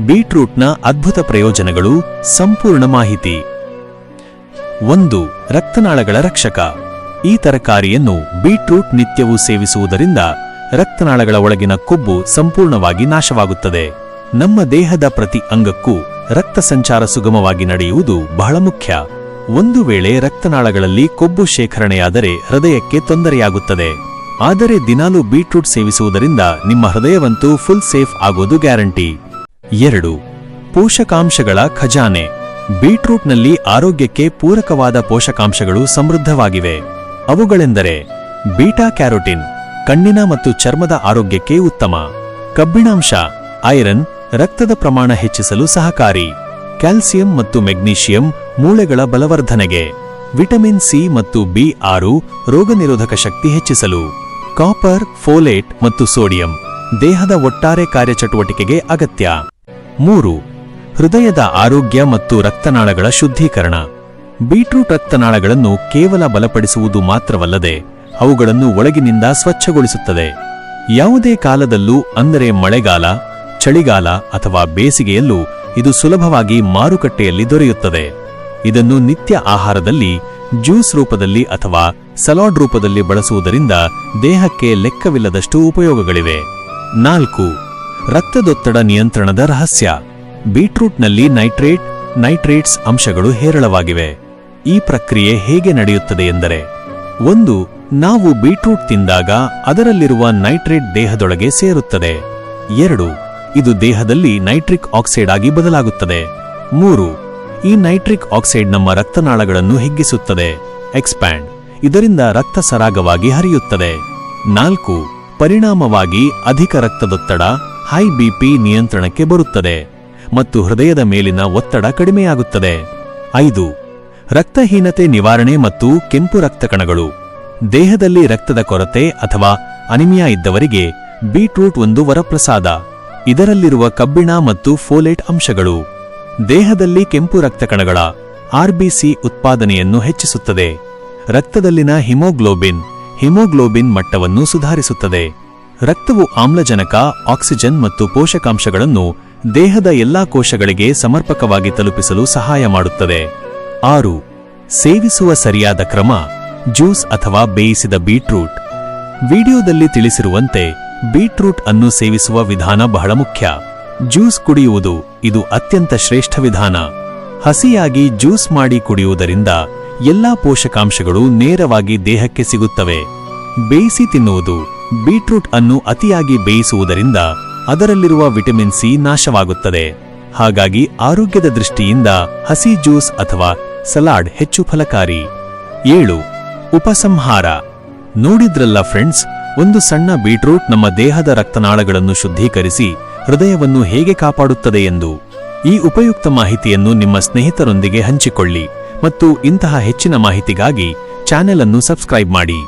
ಬೀಟ್ರೂಟ್ನ ಅದ್ಭುತ ಪ್ರಯೋಜನಗಳು ಸಂಪೂರ್ಣ ಮಾಹಿತಿ. ಒಂದು, ರಕ್ತನಾಳಗಳ ರಕ್ಷಕ. ಈ ತರಕಾರಿಯನ್ನು ಬೀಟ್ರೂಟ್ ನಿತ್ಯವೂ ಸೇವಿಸುವುದರಿಂದ ರಕ್ತನಾಳಗಳ ಒಳಗಿನ ಕೊಬ್ಬು ಸಂಪೂರ್ಣವಾಗಿ ನಾಶವಾಗುತ್ತದೆ. ನಮ್ಮ ದೇಹದ ಪ್ರತಿ ಅಂಗಕ್ಕೂ ರಕ್ತ ಸಂಚಾರ ಸುಗಮವಾಗಿ ನಡೆಯುವುದು ಬಹಳ ಮುಖ್ಯ. ಒಂದು ವೇಳೆ ರಕ್ತನಾಳಗಳಲ್ಲಿ ಕೊಬ್ಬು ಶೇಖರಣೆಯಾದರೆ ಹೃದಯಕ್ಕೆ ತೊಂದರೆಯಾಗುತ್ತದೆ. ಆದರೆ ದಿನಾಲೂ ಬೀಟ್ರೂಟ್ ಸೇವಿಸುವುದರಿಂದ ನಿಮ್ಮ ಹೃದಯವಂತೂ ಫುಲ್ ಸೇಫ್ ಆಗೋದು ಗ್ಯಾರಂಟಿ. ಎರಡು. ಪೋಷಕಾಂಶಗಳ ಖಜಾನೆ. ಬೀಟ್ರೂಟ್ನಲ್ಲಿ ಆರೋಗ್ಯಕ್ಕೆ ಪೂರಕವಾದ ಪೋಷಕಾಂಶಗಳು ಸಮೃದ್ಧವಾಗಿವೆ. ಅವುಗಳೆಂದರೆ ಬೀಟಾ ಕ್ಯಾರೋಟಿನ್, ಕಣ್ಣಿನ ಮತ್ತು ಚರ್ಮದ ಆರೋಗ್ಯಕ್ಕೆ ಉತ್ತಮ. ಕಬ್ಬಿಣಾಂಶ, ಐರನ್, ರಕ್ತದ ಪ್ರಮಾಣ ಹೆಚ್ಚಿಸಲು ಸಹಕಾರಿ. ಕ್ಯಾಲ್ಸಿಯಂ ಮತ್ತು ಮೆಗ್ನೀಷಿಯಂ ಮೂಳೆಗಳ ಬಲವರ್ಧನೆಗೆ. ವಿಟಮಿನ್ ಸಿ ಮತ್ತು ಬಿ ಆರು ರೋಗನಿರೋಧಕ ಶಕ್ತಿ ಹೆಚ್ಚಿಸಲು. ಕಾಪರ್, ಫೋಲೇಟ್ ಮತ್ತು ಸೋಡಿಯಂ ದೇಹದ ಒಟ್ಟಾರೆ ಕಾರ್ಯಚಟುವಟಿಕೆಗೆ ಅಗತ್ಯ. ಮೂರು, ಹೃದಯದ ಆರೋಗ್ಯ ಮತ್ತು ರಕ್ತನಾಳಗಳ ಶುದ್ಧೀಕರಣ. ಬೀಟ್ರೂಟ್ ರಕ್ತನಾಳಗಳನ್ನು ಕೇವಲ ಬಲಪಡಿಸುವುದು ಮಾತ್ರವಲ್ಲದೆ, ಅವುಗಳನ್ನು ಒಳಗಿನಿಂದ ಸ್ವಚ್ಛಗೊಳಿಸುತ್ತದೆ. ಯಾವುದೇ ಕಾಲದಲ್ಲೂ, ಅಂದರೆ ಮಳೆಗಾಲ, ಚಳಿಗಾಲ ಅಥವಾ ಬೇಸಿಗೆಯಲ್ಲೂ, ಇದು ಸುಲಭವಾಗಿ ಮಾರುಕಟ್ಟೆಯಲ್ಲಿ ದೊರೆಯುತ್ತದೆ. ಇದನ್ನು ನಿತ್ಯ ಆಹಾರದಲ್ಲಿ, ಜ್ಯೂಸ್ ರೂಪದಲ್ಲಿ ಅಥವಾ ಸಲಾಡ್ ರೂಪದಲ್ಲಿ ಬಳಸುವುದರಿಂದ ದೇಹಕ್ಕೆ ಲೆಕ್ಕವಿಲ್ಲದಷ್ಟು ಉಪಯೋಗಗಳಿವೆ. ನಾಲ್ಕು ರಕ್ತದೊತ್ತಡ ನಿಯಂತ್ರಣದ ರಹಸ್ಯ. ಬೀಟ್ರೂಟ್ನಲ್ಲಿ ನೈಟ್ರೇಟ್, ನೈಟ್ರೇಟ್ಸ್ ಅಂಶಗಳು ಹೇರಳವಾಗಿವೆ. ಈ ಪ್ರಕ್ರಿಯೆ ಹೇಗೆ ನಡೆಯುತ್ತದೆ ಎಂದರೆ, ಒಂದು, ನಾವು ಬೀಟ್ರೂಟ್ ತಿಂದಾಗ ಅದರಲ್ಲಿರುವ ನೈಟ್ರೇಟ್ ದೇಹದೊಳಗೆ ಸೇರುತ್ತದೆ. ಎರಡು, ಇದು ದೇಹದಲ್ಲಿ ನೈಟ್ರಿಕ್ ಆಕ್ಸೈಡ್ ಆಗಿ ಬದಲಾಗುತ್ತದೆ. ಮೂರು, ಈ ನೈಟ್ರಿಕ್ ಆಕ್ಸೈಡ್ ನಮ್ಮ ರಕ್ತನಾಳಗಳನ್ನು ಹಿಗ್ಗಿಸುತ್ತದೆ. ಎಕ್ಸ್ಪ್ಯಾಂಡ್, ಇದರಿಂದ ರಕ್ತ ಸರಾಗವಾಗಿ ಹರಿಯುತ್ತದೆ. ನಾಲ್ಕು, ಪರಿಣಾಮವಾಗಿ ಅಧಿಕ ರಕ್ತದೊತ್ತಡ ಹೈ ಬಿಪಿ ನಿಯಂತ್ರಣಕ್ಕೆ ಬರುತ್ತದೆ ಮತ್ತು ಹೃದಯದ ಮೇಲಿನ ಒತ್ತಡ ಕಡಿಮೆಯಾಗುತ್ತದೆ. ಐದು, ರಕ್ತಹೀನತೆ ನಿವಾರಣೆ ಮತ್ತು ಕೆಂಪು ರಕ್ತ ಕಣಗಳು ದೇಹದಲ್ಲಿ ರಕ್ತದ ಕೊರತೆ ಅಥವಾ ಅನಿಮಿಯಾ ಇದ್ದವರಿಗೆ ಬೀಟ್ರೂಟ್ ಒಂದು ವರಪ್ರಸಾದ. ಇದರಲ್ಲಿರುವ ಕಬ್ಬಿಣ ಮತ್ತು ಫೋಲೇಟ್ ಅಂಶಗಳು. ದೇಹದಲ್ಲಿ ಕೆಂಪು ರಕ್ತ ಕಣಗಳ ಆರ್ಬಿಸಿ ಉತ್ಪಾದನೆಯನ್ನು ಹೆಚ್ಚಿಸುತ್ತದೆ. ರಕ್ತದಲ್ಲಿನ ಹಿಮೋಗ್ಲೋಬಿನ್ ಹಿಮೋಗ್ಲೋಬಿನ್ ಮಟ್ಟವನ್ನು ಸುಧಾರಿಸುತ್ತದೆ. ರಕ್ತವು ಆಮ್ಲಜನಕ, ಆಕ್ಸಿಜನ್ ಮತ್ತು ಪೋಷಕಾಂಶಗಳನ್ನು ದೇಹದ ಎಲ್ಲಾ ಕೋಶಗಳಿಗೆ ಸಮರ್ಪಕವಾಗಿ ತಲುಪಿಸಲು ಸಹಾಯ ಮಾಡುತ್ತದೆ. ಆರು, ಸೇವಿಸುವ ಸರಿಯಾದ ಕ್ರಮ, ಜ್ಯೂಸ್ ಅಥವಾ ಬೇಯಿಸಿದ ಬೀಟ್ರೂಟ್. ವಿಡಿಯೋದಲ್ಲಿ ತಿಳಿಸಿರುವಂತೆ, ಬೀಟ್ರೂಟ್ ಅನ್ನು ಸೇವಿಸುವ ವಿಧಾನ ಬಹಳ ಮುಖ್ಯ. ಜ್ಯೂಸ್ ಕುಡಿಯುವುದು, ಇದು ಅತ್ಯಂತ ಶ್ರೇಷ್ಠ ವಿಧಾನ. ಹಸಿಯಾಗಿ ಜ್ಯೂಸ್ ಮಾಡಿ ಕುಡಿಯುವುದರಿಂದ ಎಲ್ಲಾ ಪೋಷಕಾಂಶಗಳು ನೇರವಾಗಿ ದೇಹಕ್ಕೆ ಸಿಗುತ್ತವೆ. ಬೇಯಿಸಿ ತಿನ್ನುವುದು ಬೀಟ್ರೂಟ್ ಅನ್ನು ಅತಿಯಾಗಿ ಬೇಯಿಸುವುದರಿಂದ ಅದರಲ್ಲಿರುವ ವಿಟಮಿನ್ ಸಿ ನಾಶವಾಗುತ್ತದೆ. ಹಾಗಾಗಿ ಆರೋಗ್ಯದ ದೃಷ್ಟಿಯಿಂದ ಹಸಿ ಜ್ಯೂಸ್ ಅಥವಾ ಸಲಾಡ್ ಹೆಚ್ಚು ಫಲಕಾರಿ. ಏಳು, ಉಪಸಂಹಾರ. ನೋಡಿದ್ರಲ್ಲ ಫ್ರೆಂಡ್ಸ್, ಒಂದು ಸಣ್ಣ ಬೀಟ್ರೂಟ್ ನಮ್ಮ ದೇಹದ ರಕ್ತನಾಳಗಳನ್ನು ಶುದ್ಧೀಕರಿಸಿ ಹೃದಯವನ್ನು ಹೇಗೆ ಕಾಪಾಡುತ್ತದೆ ಎಂದು. ಈ ಉಪಯುಕ್ತ ಮಾಹಿತಿಯನ್ನು ನಿಮ್ಮ ಸ್ನೇಹಿತರೊಂದಿಗೆ ಹಂಚಿಕೊಳ್ಳಿ ಮತ್ತು ಇಂತಹ ಹೆಚ್ಚಿನ ಮಾಹಿತಿಗಾಗಿ ಚಾನೆಲ್ ಅನ್ನು ಸಬ್ಸ್ಕ್ರೈಬ್ ಮಾಡಿ.